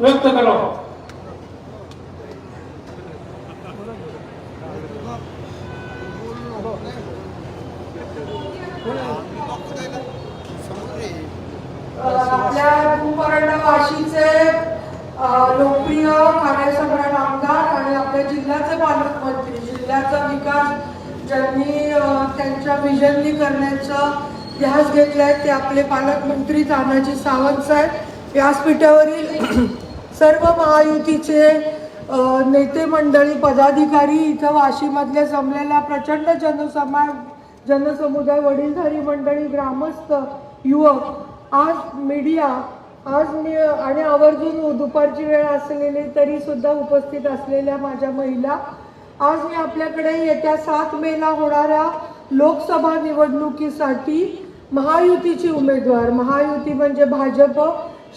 व्यक्त करावा आपल्या भूपर्ण वाशीचे लोकप्रिय कार्यसम्राट आमदार आणि आपल्या जिल्ह्याचे पालकमंत्री जिल्ह्याचा विकास ज्यांनी त्यांच्या विजननी करण्याचा ध्यास घेतलाय ते आपले पालकमंत्री तानाजी सावंत साहेब. व्यासपीठावरील सर्व महायुतीचे नेते मंडळी पदाधिकारी इथं वाशीमधल्या जमलेला प्रचंड जनसमा जनसमुदाय वडीलधारी मंडळी ग्रामस्थ युवक आज मीडिया आज मी आणि आवर्जून दुपारची वेळ असलेली तरीसुद्धा उपस्थित असलेल्या माझ्या महिला आज मी आपल्याकडे येत्या सात मेला होणाऱ्या लोकसभा निवडणुकीसाठी महायुतीची उमेदवार. महायुती म्हणजे भाजप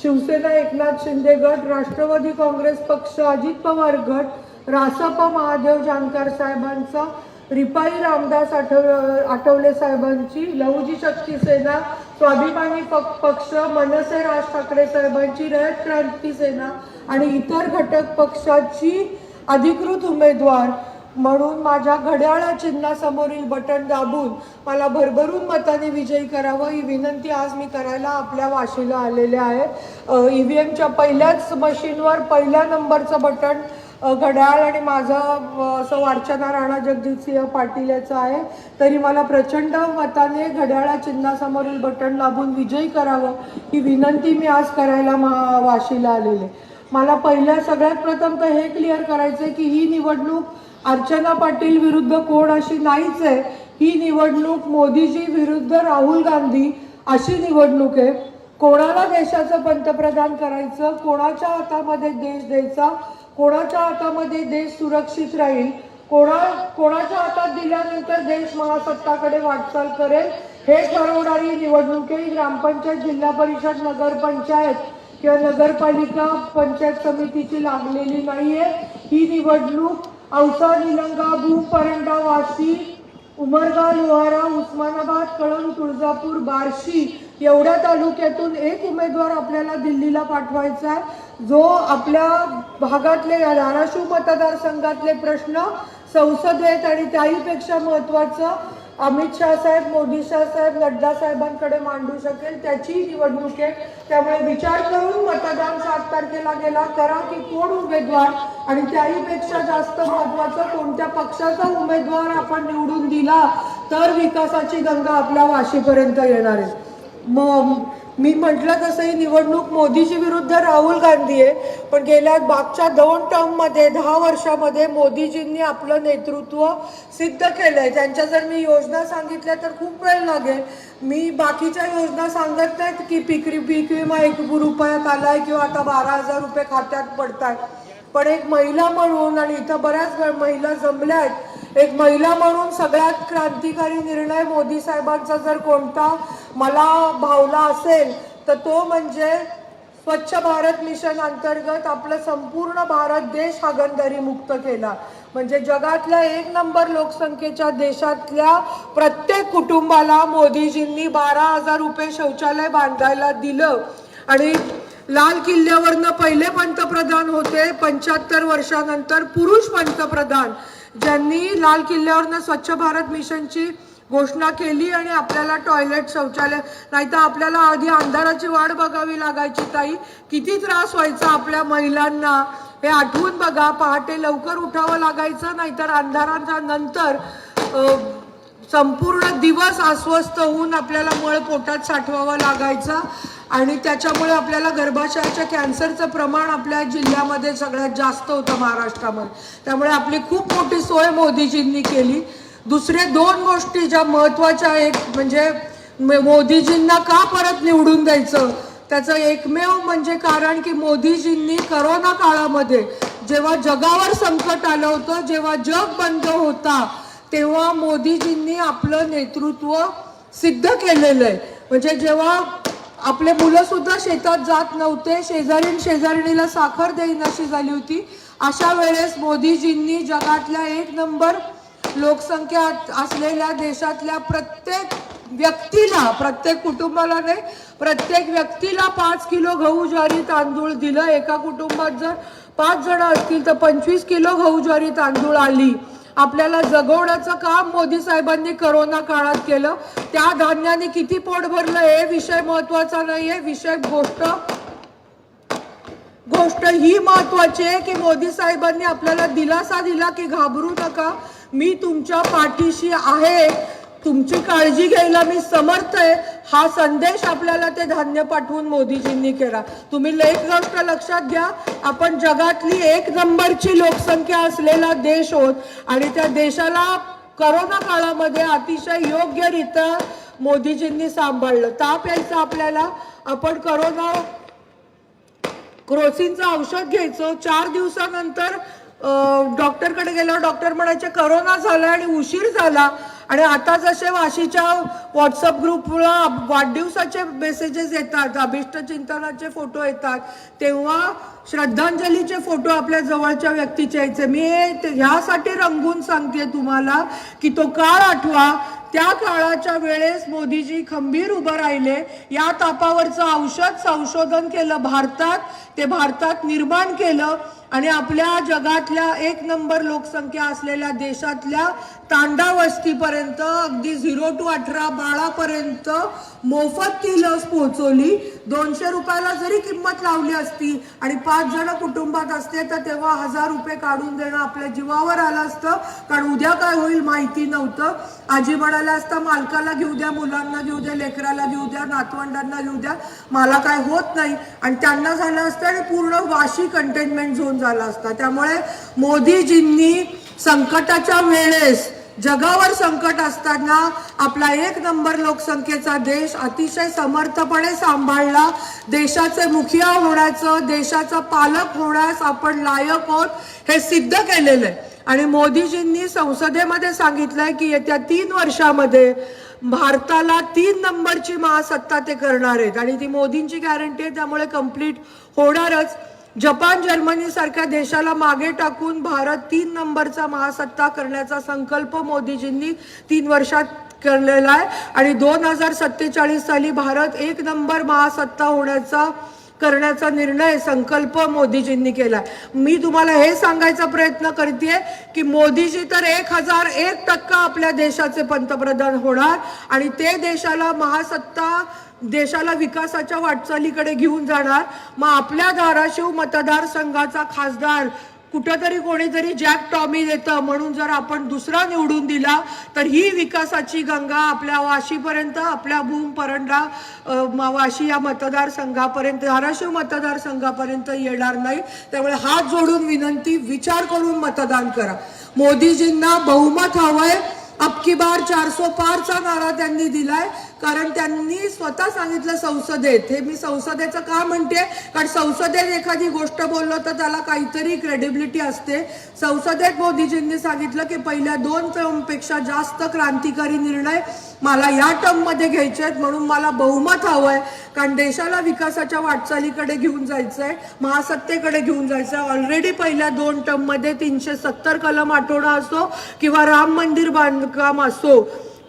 शिवसेना एकनाथ शिंदे गट राष्ट्रवादी काँग्रेस पक्ष अजित पवार गट रासप महादेव जानकर साहेबांचा रिपाई रामदास आठव आठवले साहेबांची लहुजी शक्ती सेना स्वाभिमानी पक्ष मनसे राज ठाकरे साहेबांची रयत क्रांती सेना आणि इतर घटक पक्षाची अधिकृत उमेदवार म्हणून माझ्या घड्याळा चिन्हासमोरील बटन दाबून मला भरभरून मताने विजयी करावं ही विनंती आज मी करायला आपल्या वाशीला आलेले आहे. ई व्ही एमच्या पहिल्याच मशीनवर पहिल्या नंबरचं बटन घड्याळ आणि माझं असं वार्चना राणा जगजितसिंह पाटील याचं आहे. तरी मला प्रचंड मताने घड्याळा चिन्हासमोरील बटन दाबून विजयी करावं ही विनंती मी आज करायला मा वाशीला आलेले. मला पहिल्या सगळ्यात प्रथम तर हे क्लिअर करायचं आहे की ही निवडणूक अर्चना पाटील विरुद्ध कोण अशी नाहीच आहे. ही निवडणूक मोदीजी विरुद्ध राहुल गांधी अशी निवडणूक आहे. कोणाला देशाचं पंतप्रधान करायचं कोणाच्या हातामध्ये देश द्यायचा कोणाच्या हातामध्ये देश सुरक्षित राहील कोणा कोणाच्या हातात दिल्यानंतर देश महासत्ताकडे वाटचाल करेल हे ठरवणारी निवडणूक आहे. ही ग्रामपंचायत जिल्हा परिषद नगरपंचायत किंवा नगरपालिका पंचायत समितीची लागलेली नाहीये. ही निवडणूक औसा निलंगा भूम परंडा वाशी उमरगा लोहारा उस्मानाबाद कळंग तुळजापूर बार्शी एवढ्या तालुक्यातून एक उमेदवार आपल्याला दिल्लीला पाठवायचा आहे. जो आपल्या भागातले या धाराशिव मतदारसंघातले प्रश्न संसदेत आणि त्याहीपेक्षा महत्त्वाचं अमित शाह साहेब मोदी शाह साहेब नड्डा साहेबांकडे मांडू शकेल त्याची निवडणूक आहे. त्यामुळे विचार करून मतदान सात तारखेला गेला करा की कोण उमेदवार आणि त्याहीपेक्षा जास्त महत्वाचं कोणत्या पक्षाचा उमेदवार आपण निवडून दिला तर विकासाची गंगा आपल्या वाशीपर्यंत येणार आहे. मग मी म्हटलं तसं ही निवडणूक मोदीजी विरुद्ध राहुल गांधी आहे पण गेल्या मागच्या दोन टर्ममध्ये दहा वर्षामध्ये मोदीजींनी आपलं नेतृत्व सिद्ध केलं आहे त्यांच्या जर मी योजना सांगितल्या तर खूप वेळ लागेल. मी बाकीच्या योजना सांगत नाहीत की पिकरी पीक विमा एक रुपयात आहे किंवा आता बारा हजार रुपये खात्यात पडतात पण एक महिला म्हणून आणि इथं बऱ्याच महिला जमल्या आहेत एक महिला म्हणून सगळ्यात क्रांतिकारी निर्णय मोदी साहेबांचा जर कोणता मला भावला असेल तर तो म्हणजे स्वच्छ भारत मिशन अंतर्गत आपलं संपूर्ण भारत देश हागणदारी मुक्त केला. म्हणजे जगातल्या एक नंबर लोकसंख्येच्या देशातल्या प्रत्येक कुटुंबाला मोदीजींनी बारा हजार रुपये शौचालय बांधायला दिलं. आणि लाल किल्ल्यावरनं पहिले पंतप्रधान होते पंच्याहत्तर वर्षानंतर पुरुष पंतप्रधान. ज्यांनी लाल किल्ल्यावरनं स्वच्छ भारत मिशनची घोषणा केली आणि आपल्याला टॉयलेट शौचालय नाहीतर आपल्याला आधी अंधाराची वाट बघावी लागायची ताई. किती त्रास व्हायचा आपल्या महिलांना. हे आठवून बघा पहाटे लवकर उठावं लागायचं नाहीतर अंधाराच्या नंतर संपूर्ण दिवस अस्वस्थ होऊन आपल्याला मळ पोटात साठवावा लागायचा. आणि त्याच्यामुळे आपल्याला गर्भाशयाच्या कॅन्सरचं प्रमाण आपल्या जिल्ह्यामध्ये सगळ्यात जास्त होतं महाराष्ट्रामध्ये. त्यामुळे आपली खूप मोठी सोय मोदीजींनी केली. दुसरे दोन गोष्टी ज्या महत्त्वाच्या आहेत म्हणजे मोदीजींना का परत निवडून द्यायचं? त्याचं एकमेव म्हणजे कारण की मोदीजींनी करोना काळामध्ये जेव्हा जगावर संकट आलं होतं जेव्हा जग बंद होता तेव्हा मोदीजींनी आपलं नेतृत्व सिद्ध केलेलं आहे. म्हणजे जेव्हा आपले मुलं सुद्धा शेतात जात नव्हते. शेजारीण शेजारणीला साखर देईन अशी झाली होती. अशा वेळेस मोदीजींनी जगातल्या एक नंबर लोकसंख्या असलेल्या देशातल्या प्रत्येक व्यक्तीला प्रत्येक कुटुंबाला नाही प्रत्येक व्यक्तीला पाच किलो गहू ज्वारी तांदूळ दिलं. एका कुटुंबात जर पाच जण असतील तर पंचवीस किलो गहू ज्वारी तांदूळ आली. आपल्याला जगवण्याचं काम मोदी साहेबांनी करोना काळात केलं. त्या धान्याने किती पोट भरलं हे विषय महत्त्वाचा नाहीये. विषय गोष्ट गोष्ट ही महत्वाची आहे की मोदी साहेबांनी आपल्याला दिलासा दिला की घाबरू नका. मी तुमच्या पाठीशी आहे. तुमची काळजी घ्यायला मी समर्थ आहे. हा संदेश आपल्याला ते धान्य पाठवून मोदीजींनी केला. तुम्ही एक गोष्ट लक्षात घ्या. आपण जगातली एक नंबरची लोकसंख्या असलेला देश होत आणि त्या देशाला करोना काळामध्ये अतिशय योग्यरित्या मोदीजींनी सांभाळलं. ताप यायचं आपल्याला. आपण करोना क्रोसिनचं औषध घ्यायचो. चार दिवसानंतर डॉक्टरकडे गेल्यावर डॉक्टर म्हणायचे करोना झाला आणि उशीर झाला. आणि आता जसे वाशीच्या व्हॉट्सअप ग्रुपला वाढदिवसाचे मेसेजेस येतात अभिष्ट चिंतनाचे फोटो येतात तेव्हा श्रद्धांजलीचे फोटो आपल्या जवळच्या व्यक्तीचे यायचे. मी ह्यासाठी रंगून सांगते तुम्हाला की तो काळ आठवा. त्या काळाच्या वेळेस मोदीजी खंबीर उभं राहिले. या तापावरचं औषध संशोधन केलं भारतात. ते भारतात निर्माण केलं. आणि आपल्या जगातल्या एक नंबर लोकसंख्या असलेल्या देशातल्या तांडा वस्तीपर्यंत अगदी झिरो टू अठरा बाळापर्यंत मोफत ती लस पोहोचवली. दोनशे रुपयाला जरी किंमत लावली असती आणि पाच पाच जण कुटुंबात असते तर तेव्हा हजार रुपये काढून देणं आपल्या जीवावर आलं असतं. कारण उद्या काय होईल माहिती नव्हतं. आजी म्हणाल्या असता मालकाला घेऊ द्या मुलांना घेऊ द्या लेकराला घेऊ द्या नातवंडांना घेऊ द्या. मला काय होत नाही. आणि त्यांना झालं असतं आणि पूर्ण वाशी कंटेनमेंट झोन झाला असता. त्यामुळे मोदीजींनी संकटाच्या वेळेस जगावर संकट असताना आपला एक नंबर लोकसंख्येचा देश अतिशय समर्थपणे सांभाळला. देशाचे मुखिया होण्याचं देशाचा पालक होण्यास आपण लायक आहोत हे सिद्ध केलेलं आहे आणि मोदीजींनी संसदेमध्ये सांगितलंय की येत्या तीन वर्षामध्ये भारताला तीन नंबरची महासत्ता ते करणार आहेत. आणि ती मोदींची गॅरंटी आहे त्यामुळे कंप्लीट होणारच. जपान जर्मनी सारख्या देशाला मागे टाकून भारत तीन नंबरचा महासत्ता करण्याचा संकल्प मोदीजींनी तीन वर्षात केलेला आहे. आणि दोन हजार सत्तेचाळीस साली भारत एक नंबर महासत्ता होण्याचा करण्याचा निर्णय संकल्प मोदीजींनी केला मी तुम्हाला हे सांगायचा प्रयत्न करते की मोदीजी तर एक हजार एक टक्का आपल्या देशाचे पंतप्रधान होणार. आणि ते देशाला महासत्ता देशाला विकासाच्या वाटचालीकडे घेऊन जाणार. मग आपल्या धाराशिव मतदारसंघाचा खासदार कुठंतरी कोणीतरी जॅक टॉमी देतं. म्हणून जर आपण दुसरा निवडून दिला तर ही विकासाची गंगा आपल्या वाशीपर्यंत आपल्या भूम परंडा वाशी या मतदारसंघापर्यंत धाराशिव मतदारसंघापर्यंत येणार नाही. त्यामुळे हात जोडून विनंती विचार करून मतदान करा. मोदीजींना बहुमत हवंय. अबकी बार चारसो पारचा नारा त्यांनी दिलाय. कारण त्यांनी स्वतः सांगितलं संसदेत. हे मी संसदेचं का म्हणते? कारण संसदेत एखादी गोष्ट बोललो तर त्याला काहीतरी क्रेडिबिलिटी असते. संसदेत मोदीजींनी सांगितलं की पहिल्या दोन टर्मपेक्षा जास्त क्रांतिकारी निर्णय मला या टर्ममध्ये घ्यायचे आहेत म्हणून मला बहुमत हवंय. कारण देशाला विकासाच्या वाटचालीकडे घेऊन जायचंय महासत्तेकडे घेऊन जायचंय. ऑलरेडी पहिल्या दोन टर्ममध्ये तीनशे सत्तर कलम आठवडा असो किंवा राम मंदिर बांधकाम असो.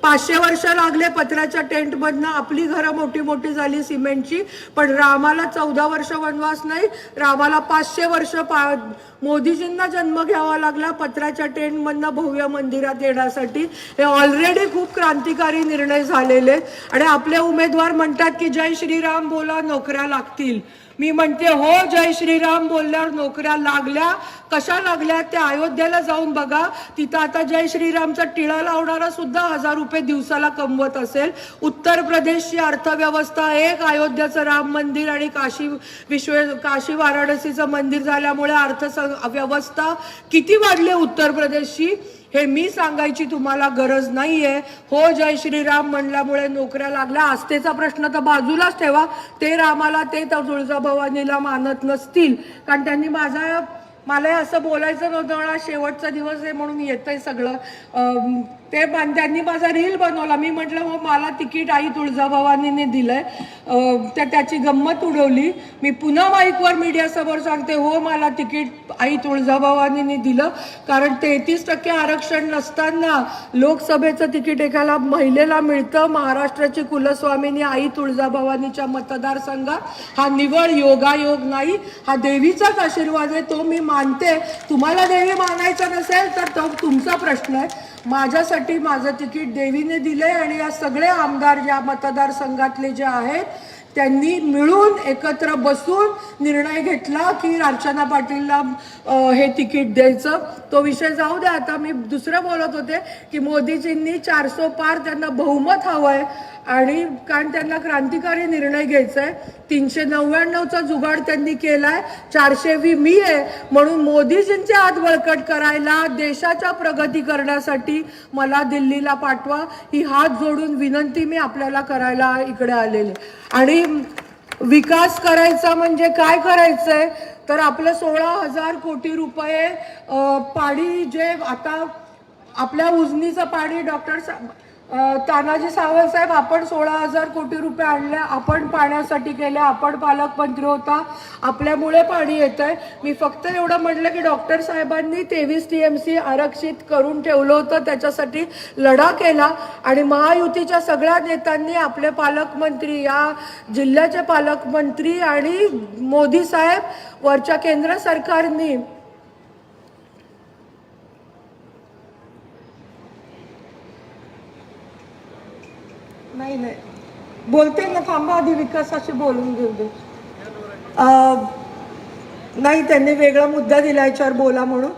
पाचशे वर्ष लागले पत्र्याच्या टेंटमधनं आपली घरं मोठी मोठी झाली सिमेंटची. पण रामाला चौदा वर्ष वनवास नाही. रामाला पाचशे वर्ष पा मोदीजींना जन्म घ्यावा लागला पत्राच्या टेंटमधनं भव्य मंदिरात येण्यासाठी. हे ऑलरेडी खूप क्रांतिकारी निर्णय झालेले आणि आपले उमेदवार म्हणतात की जय श्रीराम बोला नोकऱ्या लागतील. मी म्हणते हो जय श्रीराम बोलल्यावर नोकऱ्या लागल्या. कशा लागल्या? त्या अयोध्येला जाऊन बघा. तिथं आता जय श्रीरामचा टिळा लावणारा सुद्धा हजार रुपये दिवसाला कमवत असेल. उत्तर प्रदेशची अर्थव्यवस्था एक अयोध्याचं राम मंदिर आणि काशी विश्व काशी वाराणसीचं मंदिर झाल्यामुळे अर्थ व्यवस्था किती वाढली उत्तर प्रदेशची? हे मी सांगायची तुम्हाला गरज नाही आहे हो जय श्रीराम म्हणल्यामुळे नोकऱ्या लागल्या. आस्थेचा प्रश्न तर बाजूलाच ठेवा. ते रामाला ते तर तुळजाभवानीला मानत नसतील. कारण त्यांनी माझा मला असं बोलायचं नव्हतं. शेवटचा दिवस आहे म्हणून येतंय सगळं. ते पण त्यांनी माझा रील बनवला. मी म्हटलं हो मला तिकीट आई तुळजाभवानीने दिलंय. अं, तर त्याची गंमत उडवली. मी पुन्हा माईकवर मीडियासमोर सांगते हो मला तिकीट आई तुळजाभवानीने दिलं. कारण तेहतीस टक्के आरक्षण नसताना लोकसभेचं तिकीट एकाला महिलेला मिळतं. महाराष्ट्राची कुलस्वामिनी आई तुळजाभवानीच्या मतदारसंघात. हा निवड योगायोग नाही. हा देवीचाच आशीर्वाद आहे. तो मी मानते. तुम्हाला देवी मानायचं नसेल तर तो तुमचा प्रश्न आहे. माझ्यासाठी माझं तिकीट देवीने दिलंय आणि या सगळे आमदार या मतदारसंघातले जे आहेत त्यांनी मिळून एकत्र बसून निर्णय घेतला की अर्चना पाटीलला हे तिकीट द्यायचं. तो विषय जाऊ द्या आता मी दुसरं बोलत होते की मोदीजींनी चारसो पार त्यांना बहुमत हवंय. आणि कारण त्यांना क्रांतिकारी निर्णय घ्यायचा आहे तीनशे नव्याण्णवचा जुगाड त्यांनी केलाय चारशे वी मी आहे म्हणून मोदीजींचे हात बळकट करायला देशाच्या प्रगती करण्यासाठी मला दिल्लीला पाठवा ही हात जोडून विनंती मी आपल्याला करायला इकडे आलेले. आणि विकास करायचा म्हणजे काय करायचंय? तर आपलं सोळा हजार कोटी रुपये पाणी जे आता आपल्या उजनीचं पाणी डॉक्टर साहेब तानाजी सावंत साहेब आपण सोळा हजार कोटी रुपये आणले आपण पाण्यासाठी केले आपण पालकमंत्री होता आपल्यामुळे पाणी येत आहे मी फक्त एवढं म्हटलं की डॉक्टर साहेबांनी तेवीस टी एम सी आरक्षित करून ठेवलं होतं त्याच्यासाठी लढा केला. आणि महायुतीच्या सगळ्या नेत्यांनी आपले पालकमंत्री या जिल्ह्याचे पालकमंत्री आणि मोदी साहेब वरच्या केंद्र सरकारनी नाही. नाही बोलते ना थांबा आधी विकासाशी बोलून घेऊ दे. नाही त्यांनी वेगळा मुद्दा दिला याच्यावर बोला म्हणून.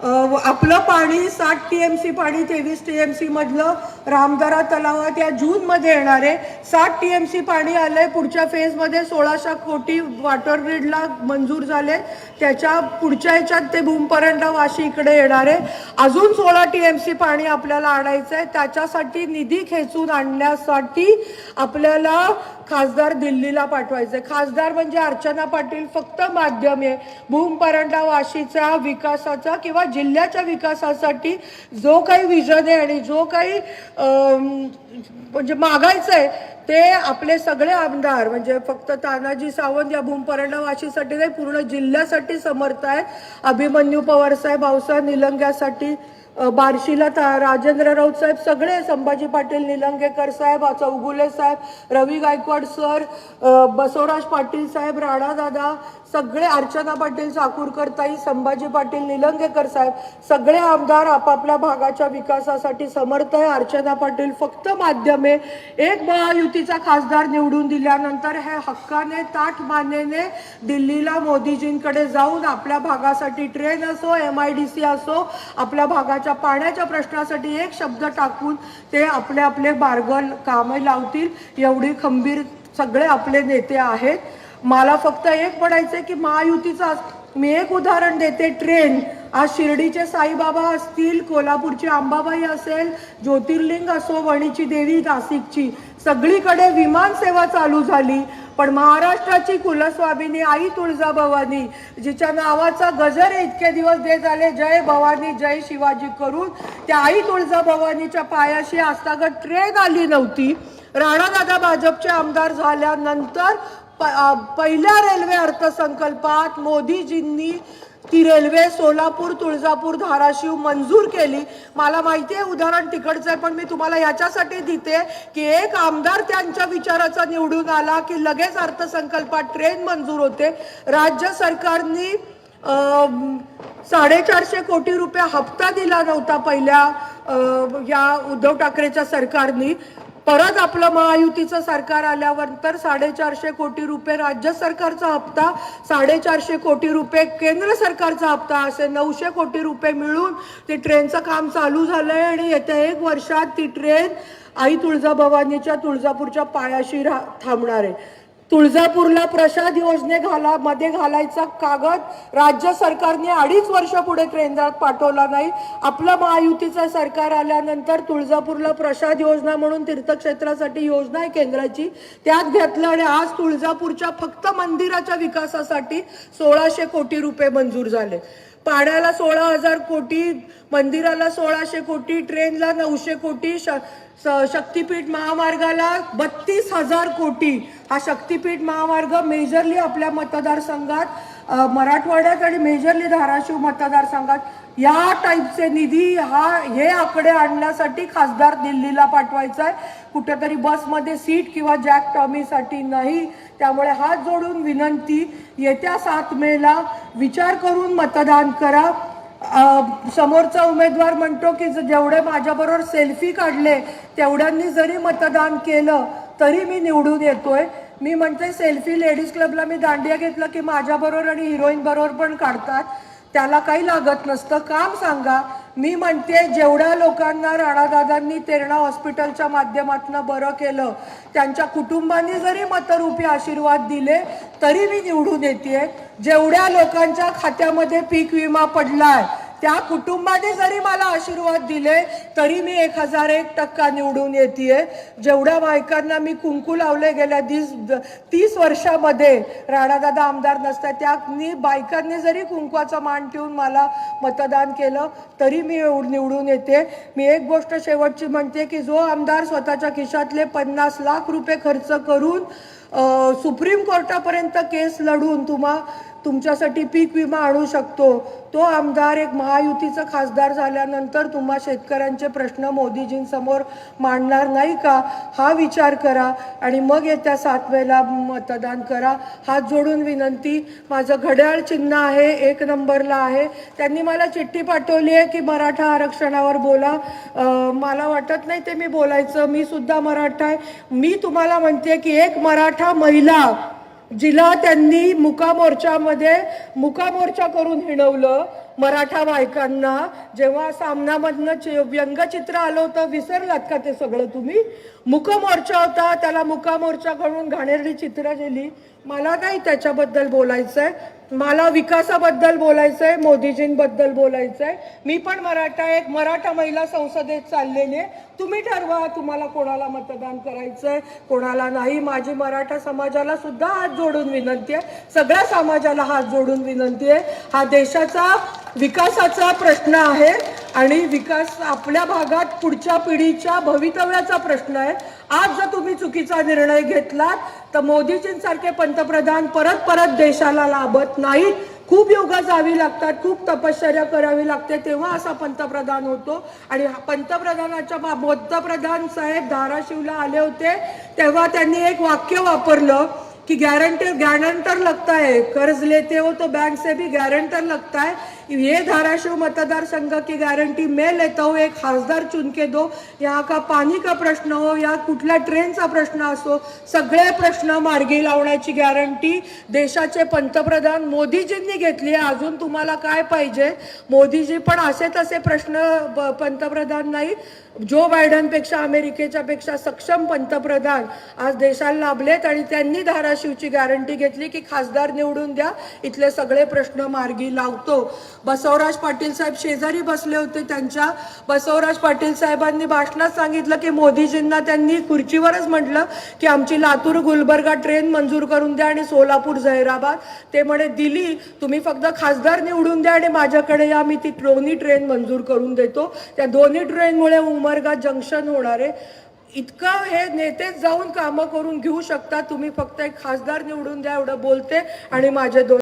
आपलं पाणी साठ टी एम सी पाणी तेवीस टी एम सी मधलं रामदरा तलावात या जूनमध्ये येणार आहे साठ टी एम सी पाणी आलंय. पुढच्या फेजमध्ये सोळाशे कोटी वॉटर ग्रीडला मंजूर झाले. त्याच्या पुढच्या ह्याच्यात ते भूमपर्यंत वाशी इकडे येणार. आहे अजून सोळा टी एम सी पाणी आपल्याला आणायचं आहे त्याच्यासाठी निधी खेचून आणण्यासाठी आपल्याला खासदार दिल्लीला पाठवायचे. खासदार म्हणजे अर्चना पाटील फक्त माध्यम आहे. भूमपरंडा वाशीचा विकासाचा किंवा जिल्ह्याच्या विकासासाठी जो काही विजन आहे आणि जो काही म्हणजे मागायचं आहे ते आपले सगळे आमदार म्हणजे फक्त तानाजी सावंत या भूमपरंडा वाशीसाठी नाही पूर्ण जिल्ह्यासाठी समर्थ आहेत. अभिमन्यू पवार साहेब भाऊसाहेब निलंग्यासाठी बार्शीला ता राजेंद्र राऊत साहेब सगळे संभाजी पाटील निलंगेकर साहेब चौगुले साहेब रवी गायकवाड सर बसवराज पाटील साहेब राणा दादा सगळे अर्चना पाटील चाकूरकर ताई संभाजी पाटील निलंगेकर साहेब सगळे आमदार आपापल्या भागाच्या विकासासाठी समर्थ आहे. अर्चना पाटील फक्त माध्यमे एक महायुतीचा खासदार निवडून दिल्यानंतर हे हक्काने ताठ मानेने दिल्लीला मोदीजींकडे जाऊन आपल्या भागासाठी ट्रेन असो एम आय डी सी असो आपल्या भागाच्या पाण्याच्या प्रश्नासाठी एक शब्द टाकून ते आपले आपले मार्ग कामे लावतील. एवढी खंबीर सगळे आपले नेते आहेत. मला फक्त एक म्हणायचंय की महायुतीचा मी एक उदाहरण देते ट्रेन. आज शिर्डीचे साईबाबा असतील कोल्हापूरची अंबाबाई असेल ज्योतिर्लिंग असो वणीची देवी नाशिकची. सगळीकडे विमानसेवा चालू झाली. पण महाराष्ट्राची कुलस्वामिनी आई तुळजाभवानी जिच्या नावाचा गजर इतके दिवस देत आले जय भवानी जय शिवाजी करून त्या आई तुळजाभवानीच्या पायाशी आजतागत ट्रेन आली नव्हती. राणादादा भाजपचे आमदार झाल्यानंतर प- पहिल्या रेल्वे अर्थसंकल्पात मोदीजींनी ती रेल्वे सोलापूर तुळजापूर धाराशिव मंजूर केली. मला माहिती आहे उदाहरण तिकडचं आहे पण मी तुम्हाला याच्यासाठी देते की एक आमदार त्यांच्या विचाराचा निवडून आला की लगेच अर्थसंकल्पात ट्रेन मंजूर होते. राज्य सरकारनी साडेचारशे कोटी रुपये हप्ता दिला नव्हता पहिल्या या उद्धव ठाकरेच्या सरकारनी. परत आपलं महायुतीचं सरकार आल्यावर तर साडेचारशे कोटी रुपये राज्य सरकारचा हप्ता साडेचारशे कोटी रुपये केंद्र सरकारचा हप्ता असे नऊशे कोटी रुपये मिळून ते ट्रेनचं काम चालू झालंय आणि येत्या एक वर्षात ती ट्रेन आई तुळजाभवानीच्या तुळजापूरच्या पायाशी रा थांबणार आहे. तुळजापूरला प्रसाद योजने घाला मध्ये घालायचा कागद राज्य सरकारने अडीच वर्ष पुढे केंद्रात पाठवला नाही. आपलं महायुतीचं सरकार आल्यानंतर तुळजापूरला प्रसाद योजना म्हणून तीर्थक्षेत्रासाठी योजना आहे केंद्राची. त्यात घेतलं आणि आज तुळजापूरच्या फक्त मंदिराच्या विकासासाठी सोळाशे कोटी रुपये मंजूर झाले. पाण्याला सोळा हजार कोटी मंदिराला सोळाशे कोटी ट्रेनला नऊशे कोटी श शक्तीपीठ महामार्गाला बत्तीस हजार कोटी. हा शक्तीपीठ महामार्ग मेजरली आपल्या मतदारसंघात मराठवाड्यात आणि मेजरली धाराशिव मतदारसंघात या टाईपचे निधी हा हे आकडे आणण्यासाठी खासदार दिल्लीला पाठवायचा आहे कुठेतरी बसमध्ये सीट किंवा जॅक टॉमीसाठी नाही. त्यामुळे हात जोडून विनंती येत्या सात मेला विचार करून मतदान करा. समोरचा उमेदवार म्हणतो की जेवढे माझ्याबरोबर सेल्फी काढले तेवढ्यांनी जरी मतदान केलं तरी मी निवडून येतोय. मी म्हणते सेल्फी लेडीज क्लबला मी दांडिया घेतलं की माझ्याबरोबर आणि हिरोईन बरोबर पण काढतात. त्याला काही लागत नसतं. काम सांगा. मी म्हणते जेवढ्या लोकांना राणादादांनी तेरणा हॉस्पिटलच्या माध्यमातून बरं केलं त्यांच्या कुटुंबांनी जरी मतरूपी आशीर्वाद दिले तरी मी निवडून येते जेवढ्या लोकांच्या खात्यामध्ये पीक विमा पडलाय त्या कुटुंबाने जरी मला आशीर्वाद दिले तरी मी एक हजार एक टक्का निवडून येते जेवढ्या बायकांना मी कुंकू लावले गेल्या तीस तीस वर्षामध्ये राणादादा आमदार नसतात त्या बायकांनी जरी कुंकवाचा मान ठेवून मला मतदान केलं तरी मी एवढ- निवडून येते. मी एक गोष्ट शेवटची म्हणते की जो आमदार स्वतःच्या खिशातले पन्नास लाख रुपये खर्च करून सुप्रीम कोर्टापर्यंत केस लढून तुम्हा तुमच्यासाठी पीक विमा आणू शकतो. तो आमदार एक महायुतीचा खासदार झाल्यानंतर तुम्हा शेतकऱ्यांचे प्रश्न मोदीजींसमोर मांडणार नाही का? हा विचार करा आणि मग येत्या सात वेळेला मतदान करा. हात जोडून विनंती माझं घड्याळ चिन्ह आहे एक नंबरला आहे. त्यांनी मला चिठ्ठी पाठवली आहे की मराठा आरक्षणावर बोला. मला वाटत नाही ते मी बोलायचं. मी सुद्धा मराठा आहे. मी तुम्हाला म्हणते की एक मराठा महिला जिला त्यांनी मुका मोर्चामध्ये मुका मोर्चा करून हिणवलं मराठा बायकांना. जेव्हा सामनामधनं व्यंगचित्र आलं होतं विसरलात का ते सगळं तुम्ही? मुक मोर्चा होता त्याला मुका मोर्चा करून घाणेरडी चित्र गेली. मला नाही त्याच्याबद्दल बोलायचं आहे मला विकासाबद्दल बोलायचं आहे मोदीजींबद्दल बोलायचं आहे मी पण मराठा एक मराठा महिला संसदेत चाललेली आहे. तुम्ही ठरवा तुम्हाला कोणाला मतदान करायचं आहे कोणाला नाही. माझी मराठा समाजाला सुद्धा हात जोडून विनंती आहे. सगळ्या समाजाला हात जोडून विनंती आहे. हा देशाचा विकासाचा प्रश्न आहे आणि विकास आपल्या भागात पुढच्या पिढीच्या भवितव्याचा प्रश्न आहे. आज जर तुम्ही चुकीचा निर्णय घेतलात तर मोदीजींसारखे पंतप्रधान परत परत देशाला लाभत नाहीत. खूप योगा जावी लागतात खूप तपश्चर्या करावी लागते. तेव्हा असा पंतप्रधान होतो. आणि पंतप्रधानाच्या पंतप्रधान साहेब धाराशिवला आले होते. तेव्हा त्यांनी एक वाक्य वापरलं की गॅरंटी गॅरंटर लगता है कर्ज लेते हो तो बैंक से भी गॅरंटर लगता है ये धाराशिव मतदार संघ की गारंटी मैं लेता हूँ एक खासदार चुन के दो। यहाँ का पाणी का प्रश्न हो या कुठल्या ट्रेनचा प्रश्न असो सगळे प्रश्न मार्गी लावण्याची गॅरंटी देशाचे पंतप्रधान मोदीजींनी घेतली आहे. अजून तुम्हाला काय पाहिजे? मोदीजी पण असे तसे प्रश्न पंतप्रधान नाही. जो बायडनपेक्षा अमेरिकेच्या पेक्षा सक्षम पंतप्रधान आज देशाला लाभलेत आणि त्यांनी धाराशिवची गॅरंटी घेतली की खासदार निवडून द्या. इथले सगळे प्रश्न मार्गी लावतो. बसवराज पाटील साहेब शेजारी बसले होते त्यांच्या. बसवराज पाटील साहेबांनी भाषणात सांगितलं की मोदीजींना त्यांनी खुर्चीवरच म्हटलं की आमची लातूर गुलबर्गा ट्रेन मंजूर करून द्या आणि सोलापूर झैराबाद ते म्हणे दिली तुम्ही फक्त खासदार निवडून द्या आणि माझ्याकडे या मी ती दोन्ही ट्रेन मंजूर करून देतो. त्या दोन्ही ट्रेनमुळे उमरगा जंक्शन होणार आहे. इतकं हे नेतेच जाऊन कामं करून घेऊ शकता तुम्ही फक्त एक खासदार निवडून द्या एवढं बोलते आणि माझे दोन